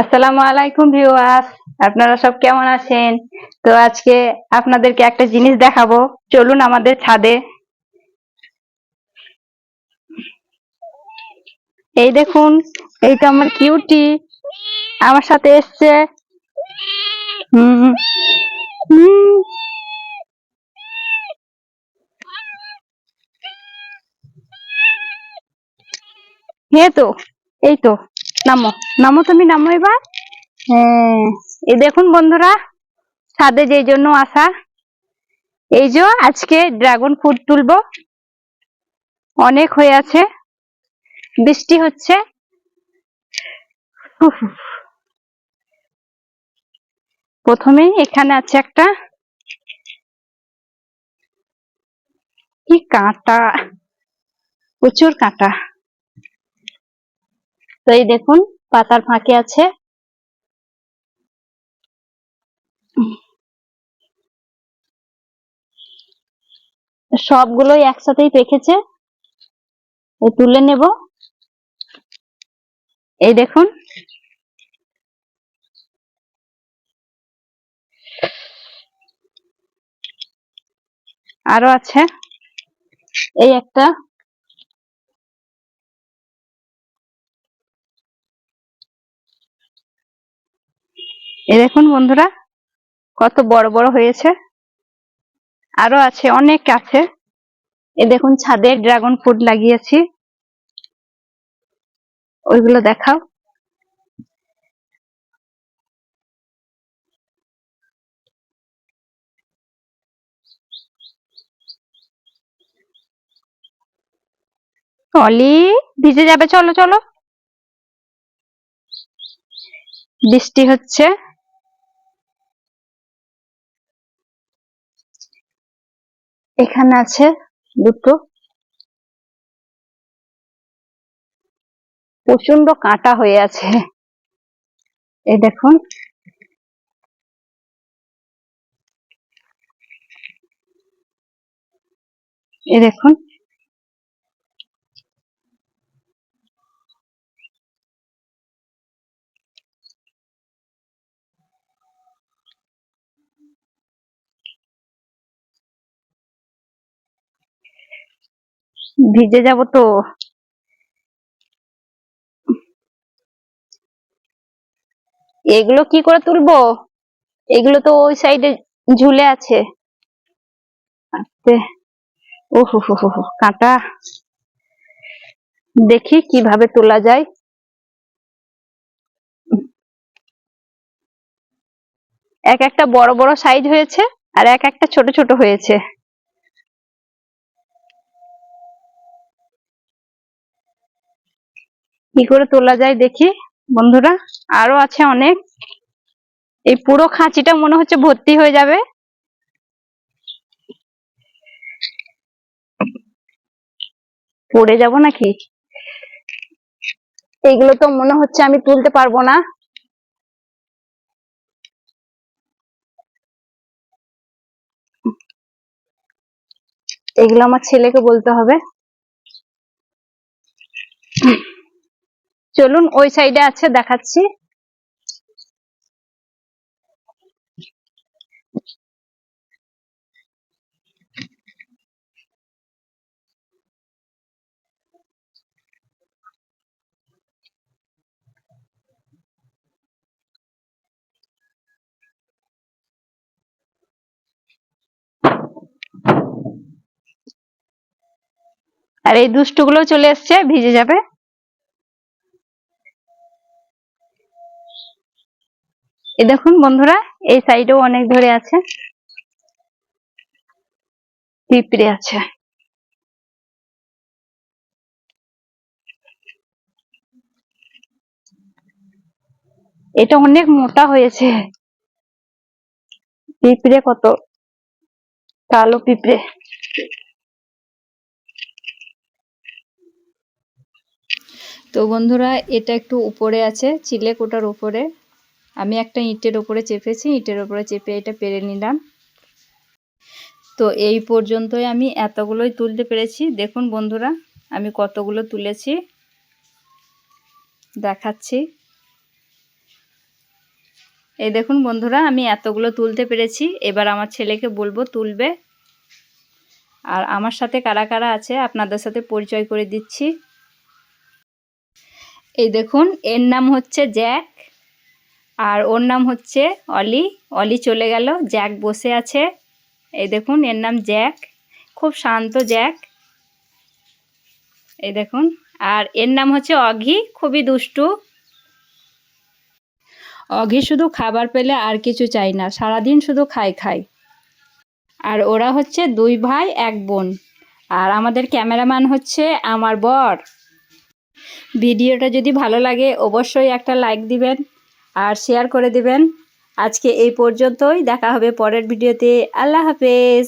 আসসালামু আলাইকুম ভিউয়ার্স, আপনারা সব কেমন আছেন? তো আজকে আপনাদেরকে একটা জিনিস দেখাবো, চলুন আমাদের ছাদে। এই দেখুন, এই তো আমার কিউটি, আমার সাথে এসছে। হুম হুম হে তো, এই তো। নামো। নামো তুমি, নামো এবার। হ্যাঁ এই দেখুন বন্ধুরা, ছাদে যেই জন্য আসা। এই যে আজকে ড্রাগন ফ্রুট তুলবো। অনেক হয়ে আছে। বৃষ্টি হচ্ছে। প্রথমেই এখানে আছে একটা। কি কাঁটা? প্রচুর কাঁটা। তো এই দেখুন, পাতার ফাঁকে আছে। সবগুলোই একসাথেই পেকেছে। তো তুলে নেব। এই দেখুন। আরও আছে। এই একটা। এই দেখুন বন্ধুরা, কত বড় বড় হয়েছে। আরও আছে, অনেক আছে। এ দেখুন ছাদে ড্রাগন ফ্রুট লাগিয়েছি। ওইগুলো দেখাও। অলি, ভিজে যাবে, চলো চলো। বৃষ্টি হচ্ছে। এখানে আছে দুটো। প্রচণ্ড কাঁটা হয়ে আছে। এ দেখুন। এ দেখুন। ভিজে যাব তো। এগুলো কি করে তুলবো? এগুলো তো ওই সাইডে ঝুলে আছে। হো, কাঁটা। দেখি কীভাবে তোলা যায়। এক একটা বড় বড় সাইজ হয়েছে আর এক একটা ছোট ছোট হয়েছে। কি করে তোলা যায় দেখি। বন্ধুরা, আরও আছে অনেক। এই পুরো খাঁচিটা মনে হচ্ছে ভর্তি হয়ে যাবে। পড়ে যাব নাকি? এগুলো তো মনে হচ্ছে আমি তুলতে পারব না। এগুলো আমার ছেলেকে বলতে হবে। চলুন ওই সাইডে আছে দেখাচ্ছি। আর এই দুষ্টুগুলো চলে এসছে ভিজে যাবে। এই দেখুন বন্ধুরা, এই সাইডেও অনেক ধরে আছে। পিঁপড়ে আছে। এটা অনেক মোটা হয়েছে। পিঁপড়ে কত? কালো পিঁপড়ে। তো বন্ধুরা, এটা একটু উপরে আছে চিলেক ওটার উপরে। আমি একটা ইটের ওপরে চেপেছি, ইটের ওপরে চেপে এটা পেরে নিলাম। তো এই পর্যন্তই আমি এতগুলোই তুলতে পেরেছি। দেখুন বন্ধুরা, আমি কতগুলো তুলেছি, দেখাচ্ছি। এই দেখুন বন্ধুরা, আমি এতগুলো তুলতে পেরেছি। এবার আমার ছেলেকে বলব তুলবে। আর আমার সাথে কারা কারা আছে, আপনাদের সাথে পরিচয় করে দিচ্ছি। এই দেখুন, এর নাম হচ্ছে জ্যাক। আর ওর নাম হচ্ছে অলি। অলি চলে গেল, জ্যাক বসে আছে। এই দেখুন, এর নাম জ্যাক। খুব শান্ত জ্যাক। এই দেখুন, আর এর নাম হচ্ছে অঘি, খুবই দুষ্টু। অঘি শুধু খাবার পেলে আর কিছু চাই না, সারাদিন শুধু খাই খাই আর ওরা হচ্ছে দুই ভাই, এক বোন। আর আমাদের ক্যামেরাম্যান হচ্ছে আমার বর। ভিডিওটা যদি ভালো লাগে, অবশ্যই একটা লাইক দিবেন। আর শেয়ার করে দেবেন। আজকে এই পর্যন্তই দেখা হবে পরের ভিডিওতে আল্লাহ হাফেজ।